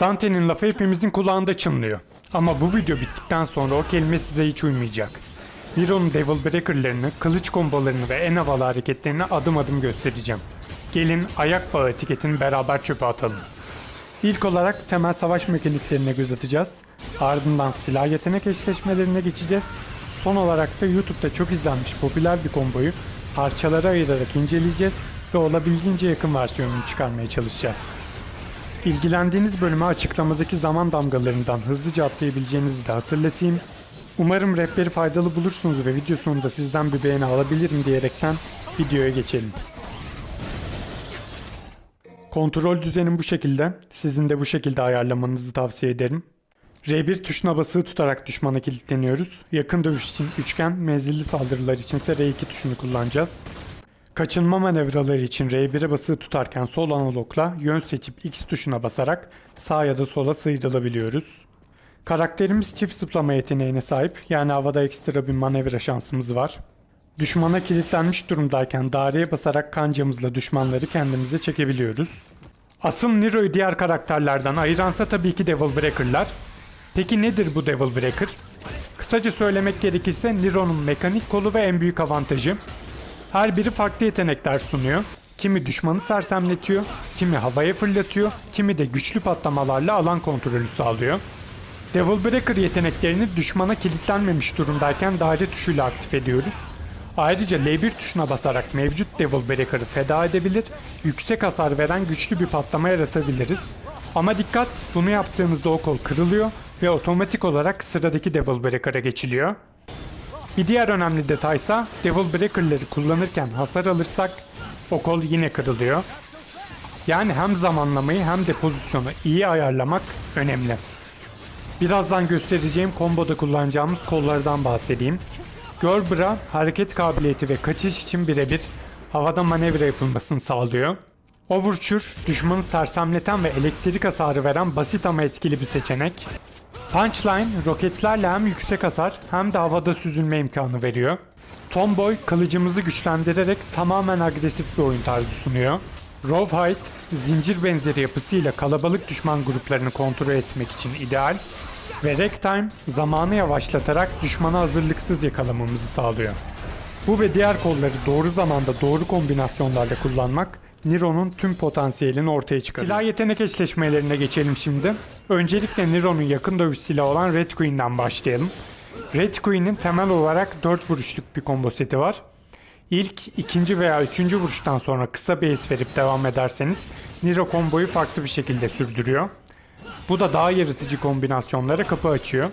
Dante'nin lafı hepimizin kulağında çınlıyor. Ama bu video bittikten sonra o kelime size hiç uymayacak. Nero'nun Devil Breaker'larını, kılıç kombolarını ve en havalı hareketlerini adım adım göstereceğim. Gelin ayak bağı etiketini beraber çöpe atalım. İlk olarak temel savaş mekaniklerine göz atacağız. Ardından silah yetenek eşleşmelerine geçeceğiz. Son olarak da YouTube'da çok izlenmiş popüler bir komboyu parçalara ayırarak inceleyeceğiz ve olabildiğince yakın versiyonunu çıkarmaya çalışacağız. İlgilendiğiniz bölüme açıklamadaki zaman damgalarından hızlıca atlayabileceğinizi de hatırlatayım. Umarım rehberi faydalı bulursunuz ve video sonunda sizden bir beğeni alabilirim diyerekten videoya geçelim. Kontrol düzenim bu şekilde. Sizin de bu şekilde ayarlamanızı tavsiye ederim. R1 tuşuna basılı tutarak düşmana kilitleniyoruz. Yakın dövüş için üçgen, menzilli saldırılar için ise R2 tuşunu kullanacağız. Kaçınma manevraları için R1'e basılı tutarken sol analogla yön seçip X tuşuna basarak sağ ya da sola sıyrılabiliyoruz. Karakterimiz çift zıplama yeteneğine sahip yani havada ekstra bir manevra şansımız var. Düşmana kilitlenmiş durumdayken daireye basarak kancamızla düşmanları kendimize çekebiliyoruz. Asıl Nero'yu diğer karakterlerden ayıransa tabii ki Devil Breaker'lar. Peki nedir bu Devil Breaker? Kısaca söylemek gerekirse Nero'nun mekanik kolu ve en büyük avantajı. Her biri farklı yetenekler sunuyor. Kimi düşmanı sersemletiyor, kimi havaya fırlatıyor, kimi de güçlü patlamalarla alan kontrolü sağlıyor. Devil Breaker yeteneklerini düşmana kilitlenmemiş durumdayken daire tuşuyla aktif ediyoruz. Ayrıca L1 tuşuna basarak mevcut Devil Breaker'ı feda edebilir, yüksek hasar veren güçlü bir patlama yaratabiliriz. Ama dikkat, bunu yaptığımızda o kol kırılıyor ve otomatik olarak sıradaki Devil Breaker'a geçiliyor. Bir diğer önemli detaysa Devil Breaker'ları kullanırken hasar alırsak o kol yine kırılıyor. Yani hem zamanlamayı hem de pozisyonu iyi ayarlamak önemli. Birazdan göstereceğim komboda kullanacağımız kollardan bahsedeyim. Görbra hareket kabiliyeti ve kaçış için birebir havada manevra yapılmasını sağlıyor. Overture düşmanı sersemleten ve elektrik hasarı veren basit ama etkili bir seçenek. Punchline roketlerle hem yüksek hasar hem de havada süzülme imkanı veriyor. Tomboy kılıcımızı güçlendirerek tamamen agresif bir oyun tarzı sunuyor. Rawhide zincir benzeri yapısıyla kalabalık düşman gruplarını kontrol etmek için ideal. Ve Ragtime zamanı yavaşlatarak düşmanı hazırlıksız yakalamamızı sağlıyor. Bu ve diğer kolları doğru zamanda doğru kombinasyonlarla kullanmak Nero'nun tüm potansiyelini ortaya çıkarıyor. Silah yetenek eşleşmelerine geçelim şimdi. Öncelikle Nero'nun yakın dövüş silahı olan Red Queen'den başlayalım. Red Queen'in temel olarak 4 vuruşluk bir combo seti var. İlk, ikinci veya üçüncü vuruştan sonra kısa bir es verip devam ederseniz Nero komboyu farklı bir şekilde sürdürüyor. Bu da daha yaratıcı kombinasyonlara kapı açıyor.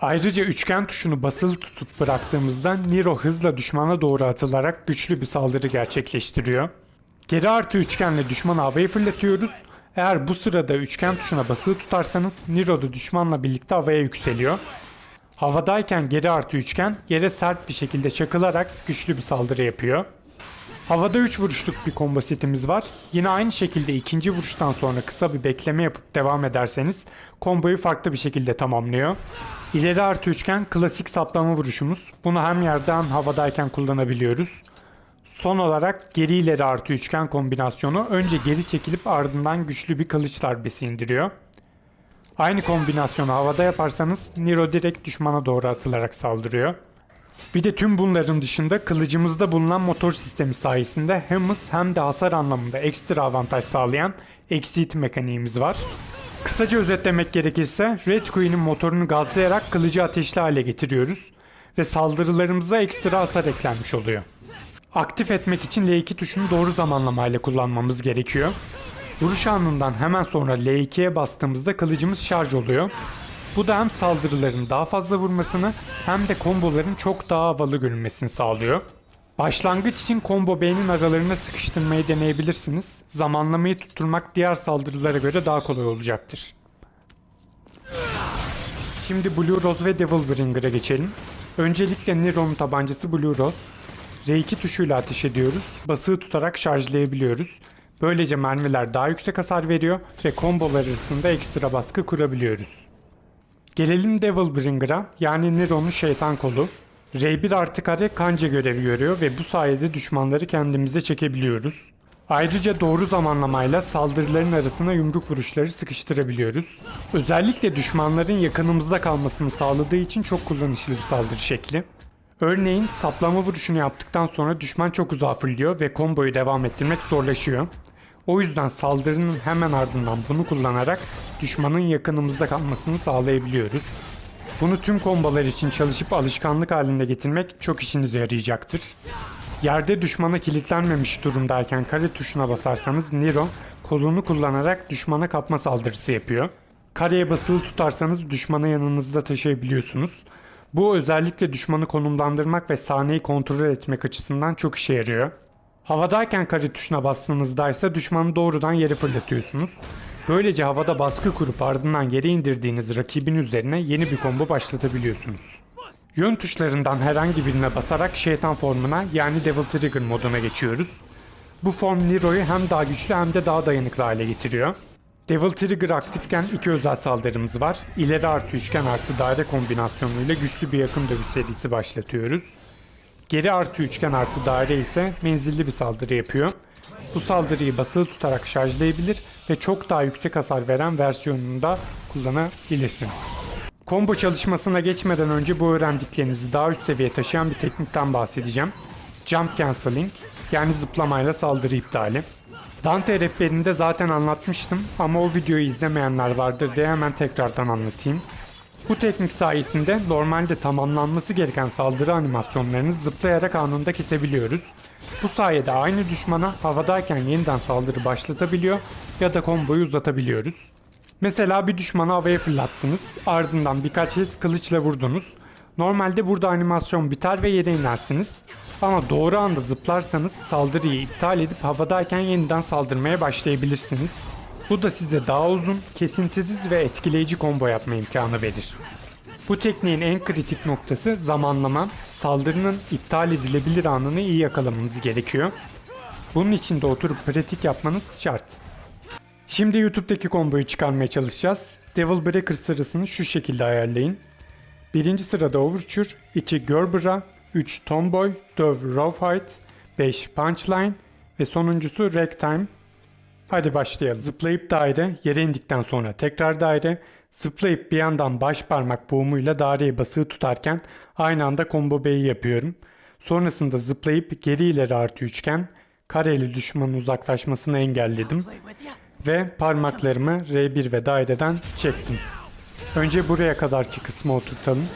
Ayrıca üçgen tuşunu basılı tutup bıraktığımızda Nero hızla düşmana doğru atılarak güçlü bir saldırı gerçekleştiriyor. Geri artı üçgenle düşmanı havaya fırlatıyoruz. Eğer bu sırada üçgen tuşuna basılı tutarsanız Nero da düşmanla birlikte havaya yükseliyor. Havadayken geri artı üçgen yere sert bir şekilde çakılarak güçlü bir saldırı yapıyor. Havada 3 vuruşluk bir combo setimiz var. Yine aynı şekilde ikinci vuruştan sonra kısa bir bekleme yapıp devam ederseniz komboyu farklı bir şekilde tamamlıyor. İleri artı üçgen klasik saplama vuruşumuz. Bunu hem yerde hem havadayken kullanabiliyoruz. Son olarak geri ileri artı üçgen kombinasyonu önce geri çekilip ardından güçlü bir kılıç darbesi indiriyor. Aynı kombinasyonu havada yaparsanız Nero direkt düşmana doğru atılarak saldırıyor. Bir de tüm bunların dışında kılıcımızda bulunan motor sistemi sayesinde hem hız hem de hasar anlamında ekstra avantaj sağlayan exit mekaniğimiz var. Kısaca özetlemek gerekirse Red Queen'in motorunu gazlayarak kılıcı ateşli hale getiriyoruz ve saldırılarımıza ekstra hasar eklenmiş oluyor. Aktif etmek için L2 tuşunu doğru zamanlamayla kullanmamız gerekiyor. Vuruş anından hemen sonra L2'ye bastığımızda kılıcımız şarj oluyor. Bu da hem saldırıların daha fazla vurmasını hem de komboların çok daha havalı görünmesini sağlıyor. Başlangıç için combo beynin aralarına sıkıştırmayı deneyebilirsiniz. Zamanlamayı tutturmak diğer saldırılara göre daha kolay olacaktır. Şimdi Blue Rose ve Devil Bringer'a geçelim. Öncelikle Nero'nun tabancası Blue Rose. R2 tuşuyla ateş ediyoruz. Basığı tutarak şarjlayabiliyoruz. Böylece mermiler daha yüksek hasar veriyor ve kombolar arasında ekstra baskı kurabiliyoruz. Gelelim Devil Bringer'a yani Nero'nun şeytan kolu. R1 artı kare kanca görevi görüyor ve bu sayede düşmanları kendimize çekebiliyoruz. Ayrıca doğru zamanlamayla saldırıların arasına yumruk vuruşları sıkıştırabiliyoruz. Özellikle düşmanların yakınımızda kalmasını sağladığı için çok kullanışlı bir saldırı şekli. Örneğin saplama vuruşunu yaptıktan sonra düşman çok uzağa fırlıyor ve komboyu devam ettirmek zorlaşıyor. O yüzden saldırının hemen ardından bunu kullanarak düşmanın yakınımızda kalmasını sağlayabiliyoruz. Bunu tüm kombolar için çalışıp alışkanlık halinde getirmek çok işinize yarayacaktır. Yerde düşmana kilitlenmemiş durumdayken kare tuşuna basarsanız Nero kolunu kullanarak düşmana kapma saldırısı yapıyor. Kareye basılı tutarsanız düşmanı yanınızda taşıyabiliyorsunuz. Bu özellikle düşmanı konumlandırmak ve sahneyi kontrol etmek açısından çok işe yarıyor. Havadayken kare tuşuna bastığınızda ise düşmanı doğrudan yere fırlatıyorsunuz. Böylece havada baskı kurup ardından yere indirdiğiniz rakibin üzerine yeni bir combo başlatabiliyorsunuz. Yön tuşlarından herhangi birine basarak şeytan formuna yani Devil Trigger moduna geçiyoruz. Bu form Nero'yu hem daha güçlü hem de daha dayanıklı hale getiriyor. Devil Trigger aktifken iki özel saldırımız var. İleri artı üçgen artı daire kombinasyonuyla güçlü bir yakın dövüş serisi başlatıyoruz. Geri artı üçgen artı daire ise menzilli bir saldırı yapıyor. Bu saldırıyı basılı tutarak şarjlayabilir ve çok daha yüksek hasar veren versiyonunu da kullanabilirsiniz. Combo çalışmasına geçmeden önce bu öğrendiklerinizi daha üst seviyeye taşıyan bir teknikten bahsedeceğim. Jump Cancelling yani zıplamayla saldırı iptali. Dante rehberinde zaten anlatmıştım ama o videoyu izlemeyenler vardır diye hemen tekrardan anlatayım. Bu teknik sayesinde normalde tamamlanması gereken saldırı animasyonlarını zıplayarak anında kesebiliyoruz. Bu sayede aynı düşmana havadayken yeniden saldırı başlatabiliyor ya da komboyu uzatabiliyoruz. Mesela bir düşmanı havaya fırlattınız, ardından birkaç kez kılıçla vurdunuz. Normalde burada animasyon biter ve yere inersiniz. Ama doğru anda zıplarsanız saldırıyı iptal edip havadayken yeniden saldırmaya başlayabilirsiniz. Bu da size daha uzun, kesintisiz ve etkileyici combo yapma imkanı verir. Bu tekniğin en kritik noktası zamanlama, saldırının iptal edilebilir anını iyi yakalamanız gerekiyor. Bunun için de oturup pratik yapmanız şart. Şimdi YouTube'daki komboyu çıkarmaya çalışacağız. Devil Breaker sırasını şu şekilde ayarlayın. Birinci sırada Overture, 2 Gerbera, 3 Tomboy, 4 Rawhide, 5 Punchline ve sonuncusu Ragtime. Hadi başlayalım. Zıplayıp daire, yere indikten sonra tekrar daire, zıplayıp bir yandan baş parmak boğumuyla daireyi basılı tutarken aynı anda combo B'yi yapıyorum. Sonrasında zıplayıp geri ileri artı üçgen, kareli düşmanın uzaklaşmasını engelledim ve parmaklarımı R1 ve daireden çektim. Önce buraya kadarki kısmı oturtalım.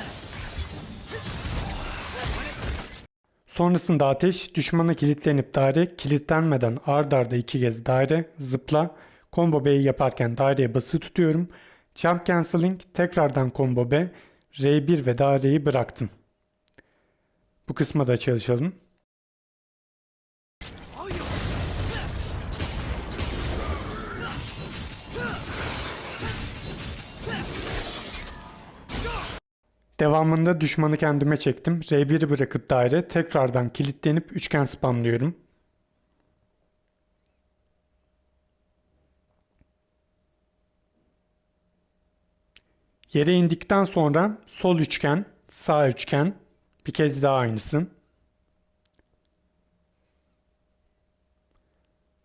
Sonrasında ateş düşmana kilitlenip daire kilitlenmeden ard arda iki kez daire zıpla combo B'yi yaparken daireye basılı tutuyorum. Jump cancelling tekrardan combo B R1 ve daireyi bıraktım. Bu kısma da çalışalım. Devamında düşmanı kendime çektim. R1'i bırakıp daire tekrardan kilitlenip üçgen spamlıyorum. Yere indikten sonra sol üçgen, sağ üçgen, bir kez daha aynısı.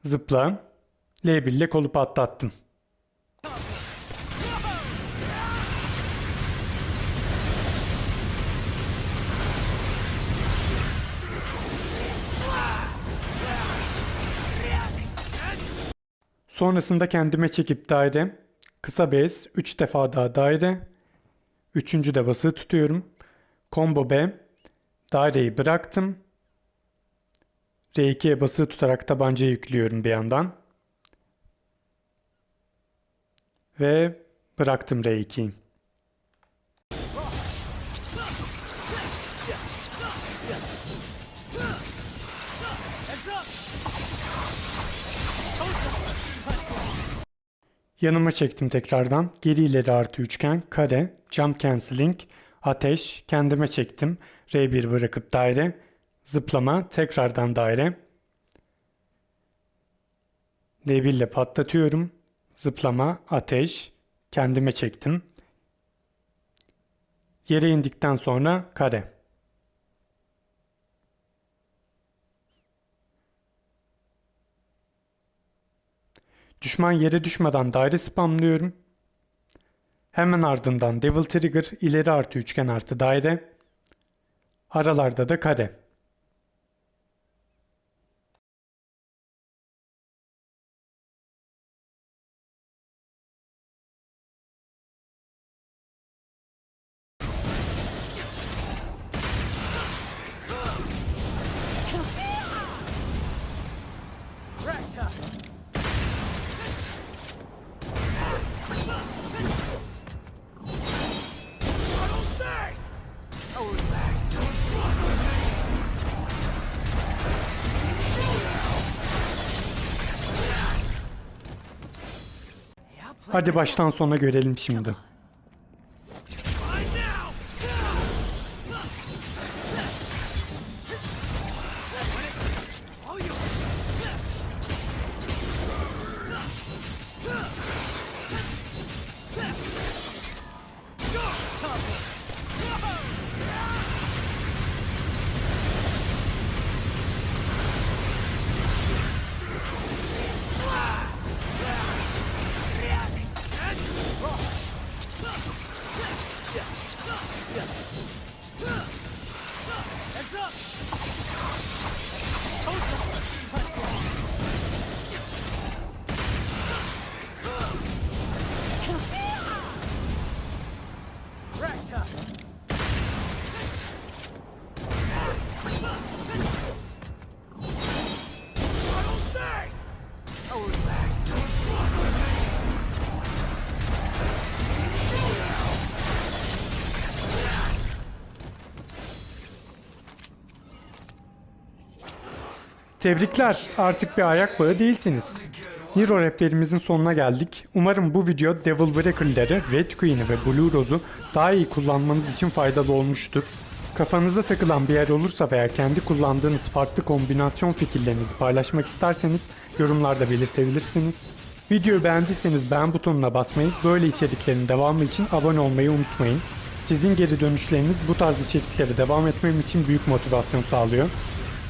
Zıpla. L1 ile kolu patlattım. Sonrasında kendime çekip daire, kısa bez, 3 defa daha daire, üçüncü de basılı tutuyorum. Combo B, daireyi bıraktım. R2'ye basılı tutarak tabancayı yüklüyorum bir yandan. Ve bıraktım R2'yi. Yanıma çektim tekrardan. Geri ileri artı üçgen, kare, jump cancelling, ateş, kendime çektim. R1 bırakıp daire, zıplama, tekrardan daire. D1 ile patlatıyorum. Zıplama, ateş, kendime çektim. Yere indikten sonra kare. Düşman yere düşmeden daire spamlıyorum. Hemen ardından Devil Trigger ileri artı üçgen artı daire. Aralarda da kare. Hadi baştan sona görelim şimdi. Yeah. Tebrikler, artık bir ayak bağı değilsiniz. Hero raplerimizin sonuna geldik. Umarım bu video Devil Breaker'ları, Red Queen'i ve Blue Rose'u daha iyi kullanmanız için faydalı olmuştur. Kafanıza takılan bir yer olursa veya kendi kullandığınız farklı kombinasyon fikirlerinizi paylaşmak isterseniz yorumlarda belirtebilirsiniz. Videoyu beğendiyseniz beğen butonuna basmayı, böyle içeriklerin devamı için abone olmayı unutmayın. Sizin geri dönüşleriniz bu tarz içeriklere devam etmem için büyük motivasyon sağlıyor.